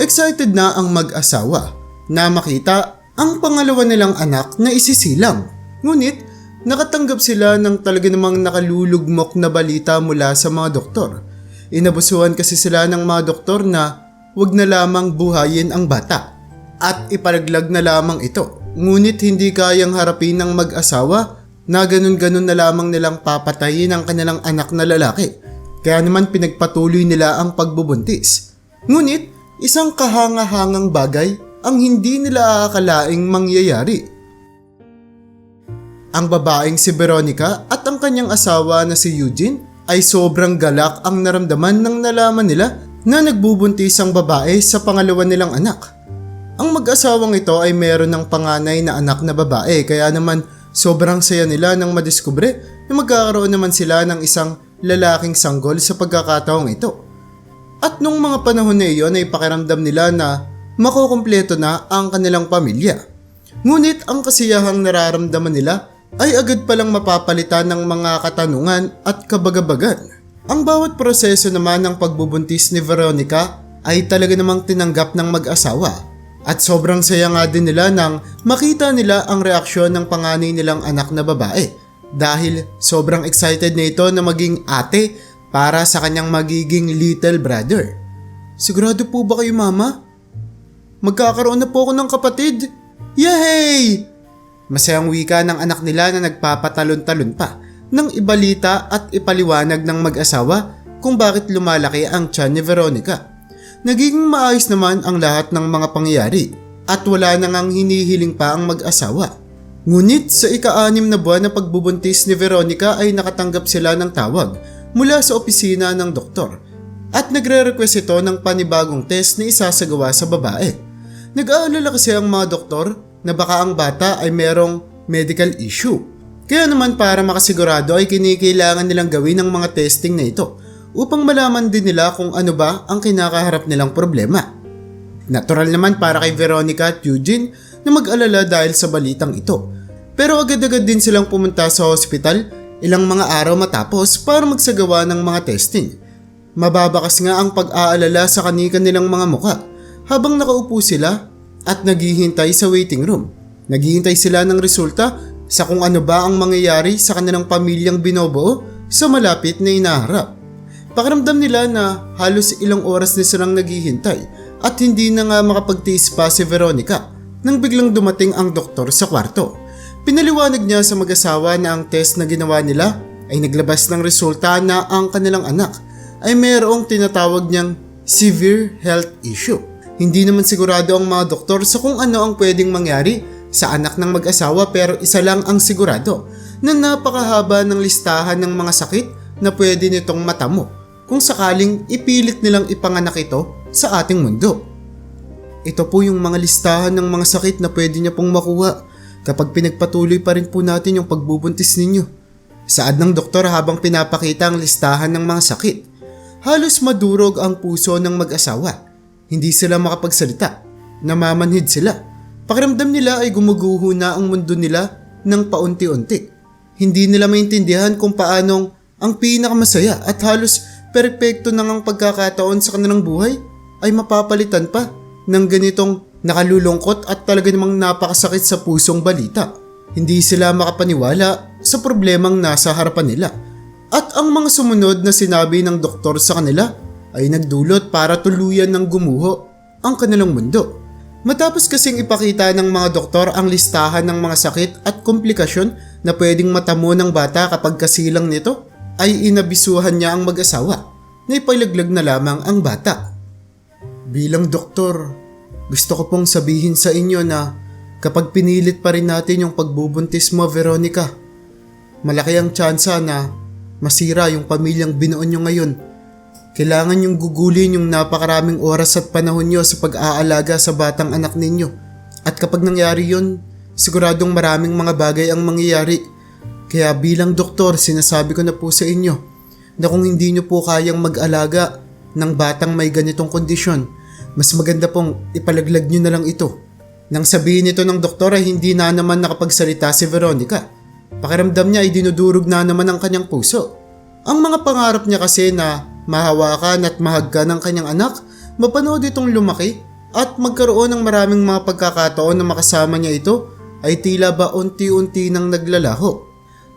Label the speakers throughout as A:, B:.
A: Excited na ang mag-asawa na makita ang pangalawa nilang anak na isisilang. Ngunit nakatanggap sila ng talaga namang nakalulugmok na balita mula sa mga doktor. Inabusuhan kasi sila ng mga doktor na wag na lamang buhayin ang bata at ipalaglag na lamang ito. Ngunit hindi kayang harapin ng mag-asawa na ganun-ganun na lamang nilang papatayin ang kanilang anak na lalaki. Kaya naman pinagpatuloy nila ang pagbubuntis. Ngunit isang kahanga-hangang bagay ang hindi nila aakalaing mangyayari. Ang babaeng si Veronica at ang kanyang asawa na si Eugene ay sobrang galak ang naramdaman nang nalaman nila na nagbubuntis ang babae sa pangalawa nilang anak. Ang mag-asawang ito ay meron ng panganay na anak na babae kaya naman sobrang saya nila nang madiskubre na magkakaroon naman sila ng isang lalaking sanggol sa pagkakataong ito. At nung mga panahon na iyon ay pakiramdam nila na makukumpleto na ang kanilang pamilya. Ngunit ang kasiyahang nararamdaman nila ay agad palang mapapalitan ng mga katanungan at kabagabagan. Ang bawat proseso naman ng pagbubuntis ni Veronica ay talaga namang tinanggap ng mag-asawa at sobrang saya nga din nila nang makita nila ang reaksyon ng panganay nilang anak na babae dahil sobrang excited na ito na maging ate para sa kanyang magiging little brother. Sigurado po ba kayo mama? Magkakaroon na po ako ng kapatid. Yay! Masayang wika ng anak nila na nagpapatalon-talon pa nang ibalita at ipaliwanag ng mag-asawa kung bakit lumalaki ang tiyan ni Veronica. Nagiging maayos naman ang lahat ng mga pangyayari at wala na ngang hinihiling pa ang mag-asawa. Ngunit sa ika-anim na buwan na pagbubuntis ni Veronica ay nakatanggap sila ng tawag mula sa opisina ng doktor at nagre-request ito ng panibagong test na isasagawa sa babae. Nag-aalala kasi ang mga doktor na baka ang bata ay merong medical issue. Kaya naman para makasigurado ay kinikailangan nilang gawin ang mga testing na ito upang malaman din nila kung ano ba ang kinakaharap nilang problema. Natural naman para kay Veronica at Eugene na mag-alala dahil sa balitang ito. Pero agad-agad din silang pumunta sa hospital ilang mga araw matapos para magsagawa ng mga testing. Mababakas nga ang pag-aalala sa kanika nilang mga muka habang nakaupo sila at naghihintay sa waiting room. Naghihintay sila ng resulta sa kung ano ba ang mangyayari sa kanilang pamilyang binobuo sa malapit na inaharap. Pakiramdam nila na halos ilang oras na silang naghihintay at hindi na nga makapagtiis pa si Veronica nang biglang dumating ang doktor sa kwarto. Pinaliwanag niya sa mag-asawa na ang test na ginawa nila ay naglabas ng resulta na ang kanilang anak ay mayroong tinatawag niyang severe health issue. Hindi naman sigurado ang mga doktor sa kung ano ang pwedeng mangyari sa anak ng mag-asawa pero isa lang ang sigurado na napakahaba ng listahan ng mga sakit na pwede nitong matamo kung sakaling ipilit nilang ipanganak ito sa ating mundo. Ito po yung mga listahan ng mga sakit na pwede niya pong makuha kapag pinagpatuloy pa rin po natin yung pagbubuntis ninyo. Saad ng doktor habang pinapakita ang listahan ng mga sakit. Halos madurog ang puso ng mag-asawa. Hindi sila makapagsalita. Namamanhid sila. Pakiramdam nila ay gumuguho na ang mundo nila ng paunti-unti. Hindi nila maintindihan kung paanong ang pinakamasaya at halos perpekto nang ang pagkakataon sa kanilang buhay ay mapapalitan pa ng ganitong nakalulungkot at talaga namang napakasakit sa pusong balita. Hindi sila makapaniwala sa problemang nasa harapan nila. At ang mga sumunod na sinabi ng doktor sa kanila ay nagdulot para tuluyan ng gumuho ang kanilang mundo. Matapos kasing ipakita ng mga doktor ang listahan ng mga sakit at komplikasyon na pwedeng matamo ng bata kapag kasilang nito, ay inabisuhan niya ang mag-asawa na ipalaglag na lamang ang bata. Bilang doktor, gusto ko pong sabihin sa inyo na kapag pinilit pa rin natin yung pagbubuntis mo, Veronica, malaki ang tsansa na masira yung pamilyang binuon nyo ngayon. Kailangan yung gugulin yung napakaraming oras at panahon nyo sa pag-aalaga sa batang anak ninyo. At kapag nangyari yun, siguradong maraming mga bagay ang mangyayari. Kaya bilang doktor, sinasabi ko na po sa inyo na kung hindi nyo po kayang mag-alaga ng batang may ganitong kondisyon, mas maganda pong ipalaglag nyo na lang ito. Nang sabihin ito ng doktor ay hindi na naman nakapagsalita si Veronica. Pakiramdam niya ay dinudurog na naman ang kanyang puso. Ang mga pangarap niya kasi na mahawakan at mahagka ng kanyang anak, mapanood itong lumaki at magkaroon ng maraming mga pagkakataon na makasama niya ito ay tila ba unti-unti nang naglalaho.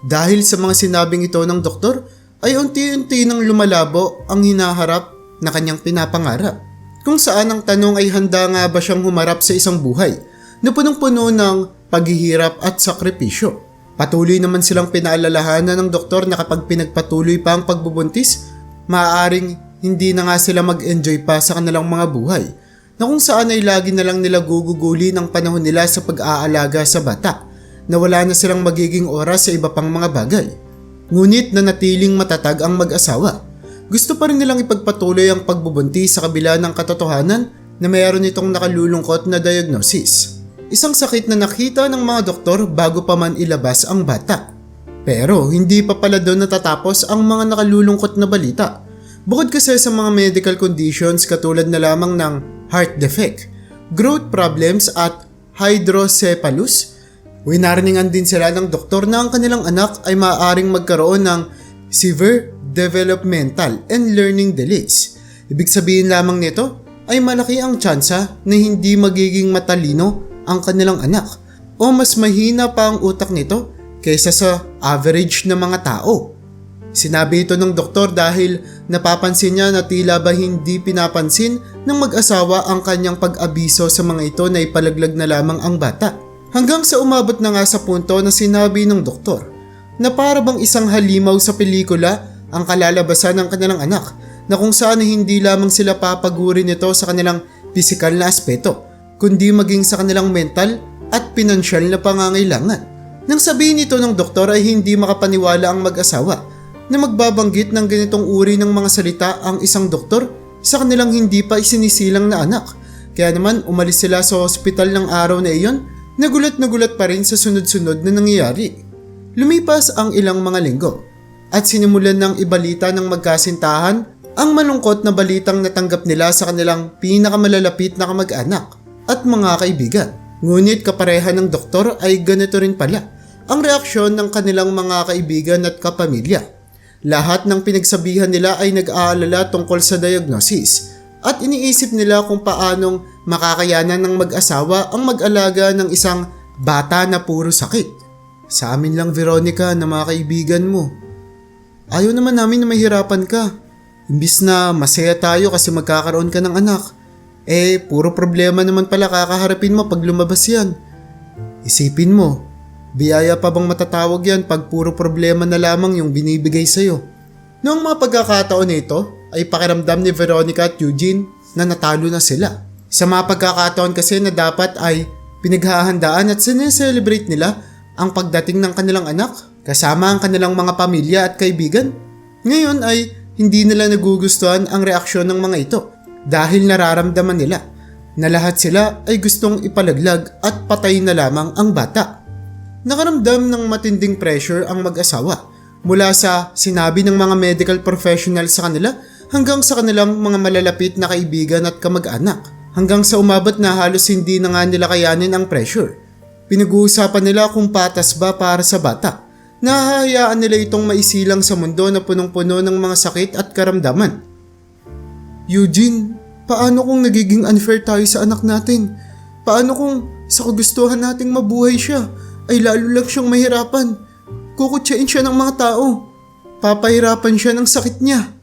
A: Dahil sa mga sinabing ito ng doktor ay unti-unti nang lumalabo ang hinaharap na kanyang pinapangarap. Kung saan ang tanong ay handa nga ba siyang humarap sa isang buhay na punong-puno ng paghihirap at sakripisyo. Patuloy naman silang pinaalalahanan ng doktor na kapag pinagpatuloy pa ang pagbubuntis, maaaring hindi na nga sila mag-enjoy pa sa kanilang mga buhay na kung saan ay lagi na lang nila guguguli ng panahon nila sa pag-aalaga sa bata na wala na silang magiging oras sa iba pang mga bagay. Ngunit na natiling matatag ang mag-asawa. Gusto pa rin nilang ipagpatuloy ang pagbubuntis sa kabila ng katotohanan na mayroon itong nakalulungkot na diagnosis. Isang sakit na nakita ng mga doktor bago pa man ilabas ang bata. Pero hindi pa pala doon natatapos ang mga nakalulungkot na balita. Bukod kasi sa mga medical conditions katulad na lamang ng heart defect, growth problems at hydrocephalus, winarningan din sila ng doktor na ang kanilang anak ay maaaring magkaroon ng severe developmental and learning delays. Ibig sabihin lamang nito ay malaki ang tsansa na hindi magiging matalino ang kanilang anak o mas mahina pa ang utak nito kaysa sa average na mga tao. Sinabi ito ng doktor dahil napapansin niya na tila ba hindi pinapansin ng mag-asawa ang kanyang pag-abiso sa mga ito na ipalaglag na lamang ang bata. Hanggang sa umabot na nga sa punto na sinabi ng doktor na para bang isang halimaw sa pelikula ang kalalabasan ng kanilang anak na kung saan hindi lamang sila papagurin nito sa kanilang pisikal na aspeto kundi maging sa kanilang mental at pinansyal na pangangailangan. Nang sabihin ito ng doktor ay hindi makapaniwala ang mag-asawa na magbabanggit ng ganitong uri ng mga salita ang isang doktor sa kanilang hindi pa isinisilang na anak. Kaya naman umalis sila sa ospital ng araw na iyon, nagulat na gulat pa rin sa sunod-sunod na nangyayari. Lumipas ang ilang mga linggo at sinimulan ng ibalita ng magkasintahan ang malungkot na balitang natanggap nila sa kanilang pinakamalalapit na kamag-anak at mga kaibigan. Ngunit kapareha ng doktor ay ganito rin pala ang reaksyon ng kanilang mga kaibigan at kapamilya. Lahat ng pinagsabihan nila ay nag-aalala tungkol sa diagnosis at iniisip nila kung paanong makakayanan ng mag-asawa ang mag-alaga ng isang bata na puro sakit. Sa amin lang Veronica na mga kaibigan mo. Ayaw naman namin na mahirapan ka. Imbis na masaya tayo kasi magkakaroon ka ng anak. Eh, puro problema naman pala kakaharapin mo pag lumabas yan. Isipin mo, Biyaya pa bang matatawag yan pag puro problema na lamang yung binibigay sa'yo? Noong mga pagkakataon nito ay pakiramdam ni Veronica at Eugene na natalo na sila. Sa mga pagkakataon kasi na dapat ay pinaghahandaan at sineselebrate nila ang pagdating ng kanilang anak kasama ang kanilang mga pamilya at kaibigan. Ngayon ay hindi nila nagugustuhan ang reaksyon ng mga ito dahil nararamdaman nila na lahat sila ay gustong ipalaglag at patay na lamang ang bata. Nakaramdam ng matinding pressure ang mag-asawa mula sa sinabi ng mga medical professional sa kanila hanggang sa kanilang mga malalapit na kaibigan at kamag-anak hanggang sa umabot na halos hindi na nga nila kayanin ang pressure. Pinag-uusapan nila kung patas ba para sa bata. Nahahayaan nila itong maisilang sa mundo na punong-puno ng mga sakit at karamdaman. Eugene, paano kung nagiging unfair tayo sa anak natin? Paano kung sa kagustuhan nating mabuhay siya? ay lalo lang siyang mahirapan. Kukutsain siya ng mga tao. Papahirapan siya ng sakit niya.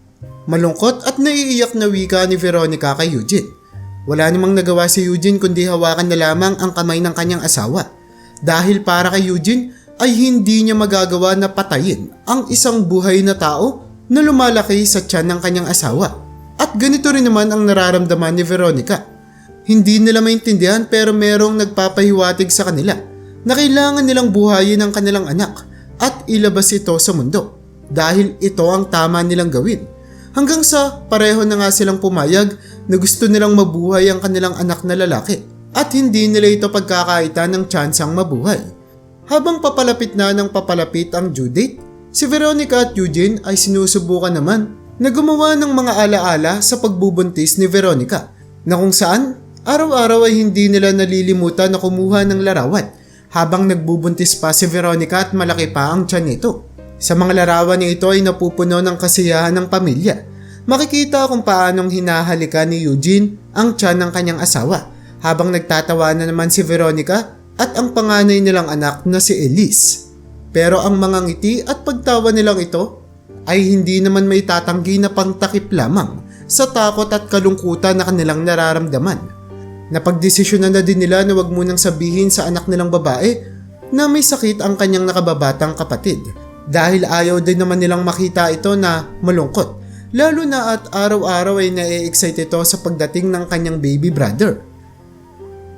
A: Malungkot at naiiyak na wika ni Veronica kay Eugene. Wala namang nagawa si Eugene kundi hawakan na lamang ang kamay ng kanyang asawa. Dahil para kay Eugene ay hindi niya magagawa na patayin ang isang buhay na tao na lumalaki sa tiyan ng kanyang asawa. At ganito rin naman ang nararamdaman ni Veronica. Hindi nila maintindihan pero merong nagpapahiwatig sa kanila na kailangan nilang buhayin ang kanilang anak at ilabas ito sa mundo dahil ito ang tama nilang gawin. Hanggang sa pareho na nga silang pumayag na gusto nilang mabuhay ang kanilang anak na lalaki at hindi nila ito pagkakaitan ng tsansang mabuhay. Habang papalapit na ng papalapit ang due date, si Veronica at Eugene ay sinusubukan naman na gumawa ng mga alaala sa pagbubuntis ni Veronica na kung saan araw-araw ay hindi nila nalilimutan na kumuha ng larawan habang nagbubuntis pa si Veronica at malaki pa ang tiyan nito. Sa mga larawan niya ito ay napupuno ng kasiyahan ng pamilya. Makikita kung paanong hinahalikan ni Eugene ang tiyan ng kanyang asawa habang nagtatawa na naman si Veronica at ang panganay nilang anak na si Elise. Pero ang mga ngiti at pagtawa nilang ito ay hindi naman may tatanggi na pangtakip lamang sa takot at kalungkutan na kanilang nararamdaman. Napagdesisyonan na din nila na wag munang sabihin sa anak nilang babae na may sakit ang kanyang nakababatang kapatid dahil ayaw din naman nilang makita ito na malungkot lalo na at araw-araw ay na-excite ito sa pagdating ng kanyang baby brother.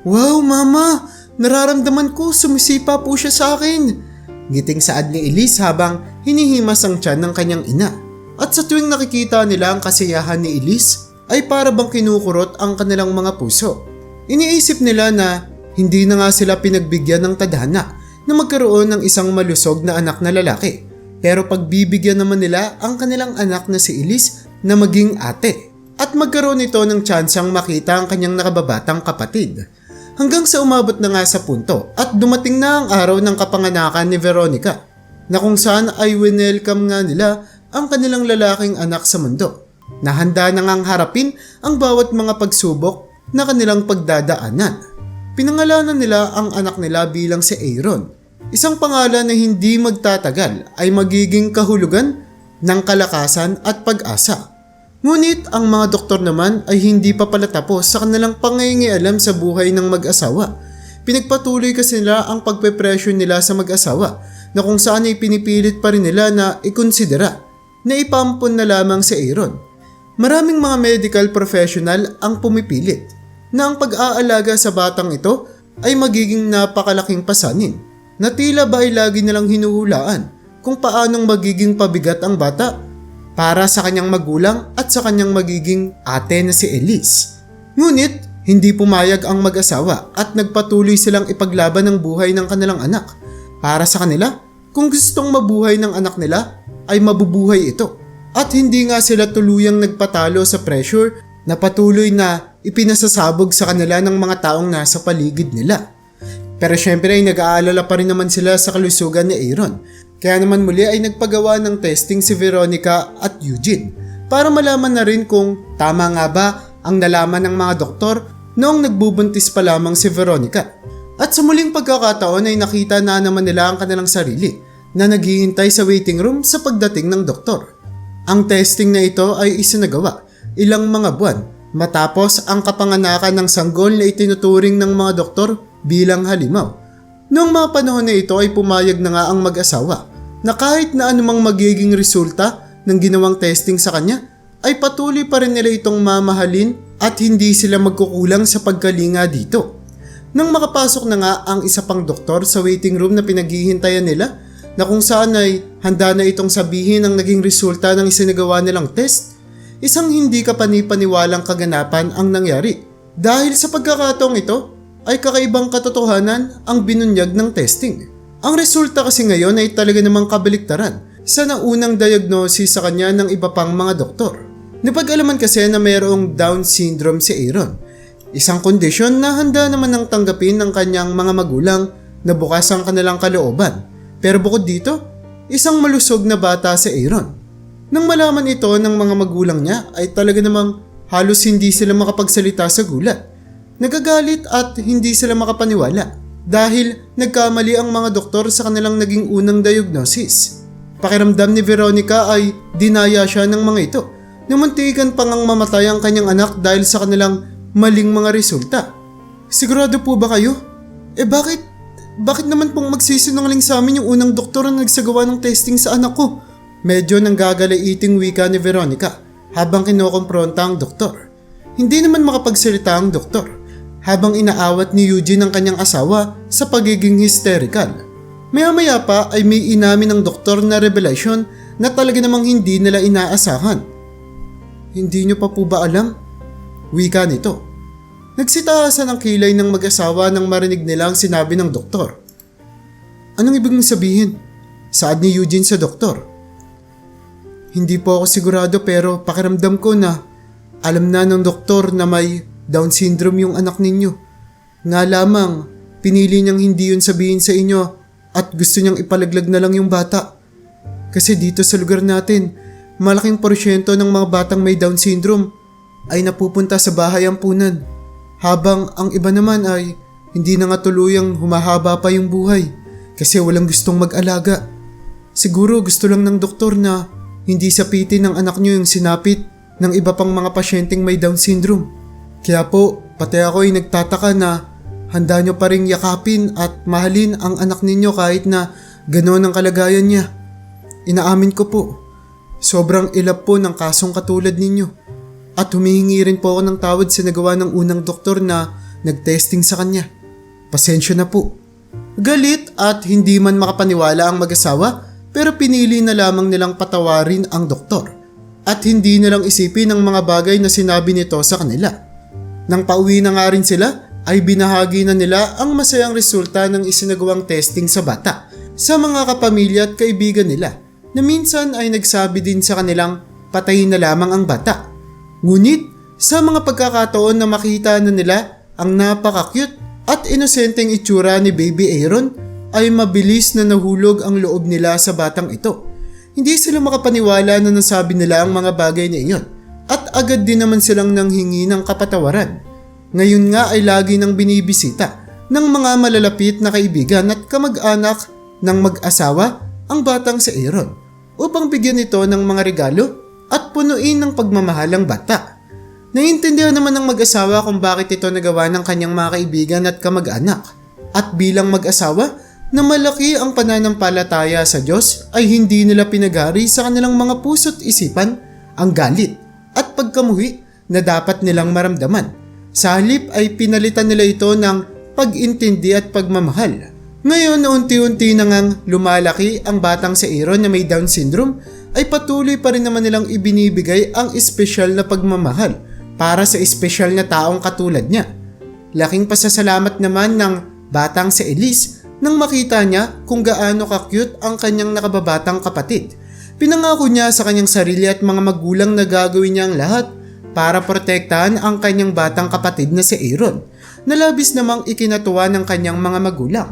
A: Wow, mama! Nararamdaman ko sumisipa po siya sa akin. Giting saad ni Elise habang hinihimas ang tiyan ng kanyang ina. At sa tuwing nakikita nila ang kasiyahan ni Elise, ay para bang kinukurot ang kanilang mga puso. Iniisip nila na hindi na nga sila pinagbigyan ng tadhana na magkaroon ng isang malusog na anak na lalaki. Pero pagbibigyan naman nila ang kanilang anak na si Elise na maging ate at magkaroon ito ng tsansang makita ang kanyang nakababatang kapatid. Hanggang sa umabot na nga sa punto at dumating na ang araw ng kapanganakan ni Veronica na kung saan ay winelcome nga nila ang kanilang lalaking anak sa mundo na handa na ngang harapin ang bawat mga pagsubok na kanilang pagdadaanan. Pinangalanan nila ang anak nila bilang si Aaron, isang pangalan na hindi magtatagal ay magiging kahulugan ng kalakasan at pag-asa. Ngunit ang mga doktor naman ay hindi pa pala tapos sa kanilang pangingialam sa buhay ng mag-asawa. Pinagpatuloy kasi nila ang pagpepresyo nila sa mag-asawa na kung saan ay pinipilit pa rin nila na ikonsidera na ipampun na lamang si Aaron. Maraming mga medical professional ang pumipilit na ang pag-aalaga sa batang ito ay magiging napakalaking pasanin na tila ba ay lagi nilang hinuhulaan kung paanong magiging pabigat ang bata para sa kanyang magulang at sa kanyang magiging ate na si Elise. Ngunit, hindi pumayag ang mag-asawa at nagpatuloy silang ipaglaban ang buhay ng kanilang anak. Para sa kanila, kung gustong mabuhay ng anak nila, ay mabubuhay ito. At hindi nga sila tuluyang nagpatalo sa pressure na patuloy na ipinasasabog sa kanila ng mga taong nasa paligid nila. Pero syempre ay nag-aalala pa rin naman sila sa kalusugan ni Aaron kaya naman muli ay nagpagawa ng testing si Veronica at Eugene para malaman na rin kung tama nga ba ang nalaman ng mga doktor noong nagbubuntis pa lamang si Veronica. At sa muling pagkakataon ay nakita na naman nila ang kanilang sarili na naghihintay sa waiting room sa pagdating ng doktor. Ang testing na ito ay isinagawa ilang mga buwan matapos ang kapanganakan ng sanggol na itinuturing ng mga doktor bilang halimaw. Noong mga panahon na ito ay pumayag na nga ang mag-asawa na kahit na anumang magiging resulta ng ginawang testing sa kanya, ay patuloy pa rin nila itong mamahalin at hindi sila magkukulang sa pagkalinga dito. Nang makapasok na nga ang isa pang doktor sa waiting room na pinaghihintayan nila na kung saan ay handa na itong sabihin ang naging resulta ng isinagawa nilang test, isang hindi kapanipaniwalang kaganapan ang nangyari. Dahil sa pagkakataong ito, ay kakaibang katotohanan ang binunyag ng testing. Ang resulta kasi ngayon ay talaga namang kabaliktaran sa naunang diagnosis sa kanya ng iba pang mga doktor. Napag-alaman kasi na mayroong Down syndrome si Aaron. Isang kondisyon na handa naman ng tanggapin ng kanyang mga magulang na bukas ang kanilang kalooban. Pero bukod dito, isang malusog na bata si Aaron. Nang malaman ito ng mga magulang niya ay talaga namang halos hindi sila makapagsalita sa gulat. Nagagalit at hindi sila makapaniwala dahil nagkamali ang mga doktor sa kanilang naging unang diagnosis. Pakiramdam ni Veronica ay dinaya siya ng mga ito. Namuntikan pa ngang mamatay ang kanyang anak dahil sa kanilang maling mga resulta. Sigurado po ba kayo? Eh bakit? Bakit naman pong magsisinungaling sa amin yung unang doktor na nagsagawa ng testing sa anak ko? Medyo nang gagalaiting wika ni Veronica habang kinokompronta ang doktor. Hindi naman makapagsalita ang doktor habang inaawat ni Eugene ang kanyang asawa sa pagiging hysterical. Maya-maya pa ay may inamin ng doktor na revelation na talaga namang hindi nila inaasahan. Hindi nyo pa po ba alam? Wika nito. Nagsitaasan ang kilay ng mag-asawa nang marinig nila ang sinabi ng doktor. Anong ibig mong sabihin? Saad ni Eugene sa doktor. Hindi po ako sigurado pero pakiramdam ko na alam na ng doktor na may down syndrome yung anak ninyo. Nga lamang, pinili niyang hindi yun sabihin sa inyo at gusto niyang ipalaglag na lang yung bata. Kasi dito sa lugar natin, malaking porsyento ng mga batang may Down syndrome ay napupunta sa bahay ampunan. Habang ang iba naman ay hindi na nga tuluyang humahaba pa yung buhay kasi walang gustong mag-alaga. Siguro gusto lang ng doktor na hindi sapitin ng anak niyo yung sinapit ng iba pang mga pasyenteng may Down syndrome. Kaya po, pati ako ay nagtataka na handa niyo pa rin yakapin at mahalin ang anak ninyo kahit na gano'n ang kalagayan niya. Inaamin ko po, sobrang ilap po ng kasong katulad ninyo. At humihingi rin po ako ng tawad sa nagawa ng unang doktor na nagtesting sa kanya. Pasensya na po. Galit at hindi man makapaniwala ang mag-asawa pero pinili na lamang nilang patawarin ang doktor at hindi nilang isipin ang mga bagay na sinabi nito sa kanila. Nang pauwi na nga rin sila ay binahagi na nila ang masayang resulta ng isinagawang testing sa bata sa mga kapamilya at kaibigan nila na minsan ay nagsabi din sa kanilang patayin na lamang ang bata. Ngunit sa mga pagkakataon na makita na nila ang napaka-cute at inosenteng itsura ni Baby Aaron ay mabilis na nahulog ang loob nila sa batang ito. Hindi sila makapaniwala na nasabi nila ang mga bagay na iyon at agad din naman silang nanghingi ng kapatawaran. Ngayon nga ay lagi nang binibisita ng mga malalapit na kaibigan at kamag-anak ng mag-asawa ang batang si Aaron upang bigyan ito ng mga regalo at punuin ng pagmamahal ang bata. Naiintindihan naman ng mag-asawa kung bakit ito nagawa ng kanyang mga kaibigan at kamag-anak. At bilang mag-asawa, na malaki ang pananampalataya sa Diyos ay hindi nila pinagari sa kanilang mga puso't isipan ang galit at pagkamuhi na dapat nilang maramdaman. Sa halip ay pinalitan nila ito ng pag-intindi at pagmamahal. Ngayon unti-unti na ngang lumalaki ang batang si Aaron na may Down syndrome ay patuloy pa rin naman nilang ibinibigay ang espesyal na pagmamahal para sa espesyal na taong katulad niya. Laking pasasalamat naman ng batang si Elise nang makita niya kung gaano ka-cute ang kanyang nakababatang kapatid. Pinangako niya sa kanyang sarili at mga magulang na gagawin niya ang lahat para protektahan ang kanyang batang kapatid na si Aaron na labis namang ikinatuwa ng kanyang mga magulang.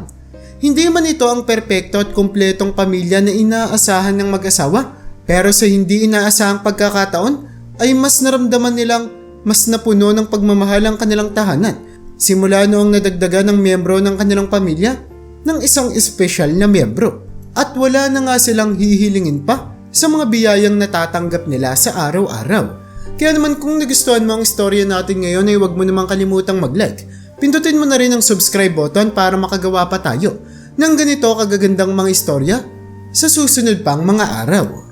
A: Hindi man ito ang perpekto at kumpletong pamilya na inaasahan ng mag-asawa pero sa hindi inaasahang pagkakataon ay mas naramdaman nilang mas napuno ng pagmamahal ang kanilang tahanan simula noong nadagdagan ng miyembro ng kanilang pamilya ng isang espesyal na miyembro. At wala na nga silang hihilingin pa sa mga biyayang natatanggap nila sa araw-araw. Kaya naman kung nagustuhan mo ang istorya natin ngayon ay huwag mo namang kalimutang mag-like. Pindutin mo na rin ang subscribe button para makagawa pa tayo ng ganito kagagandang mga istorya sa susunod pang mga araw.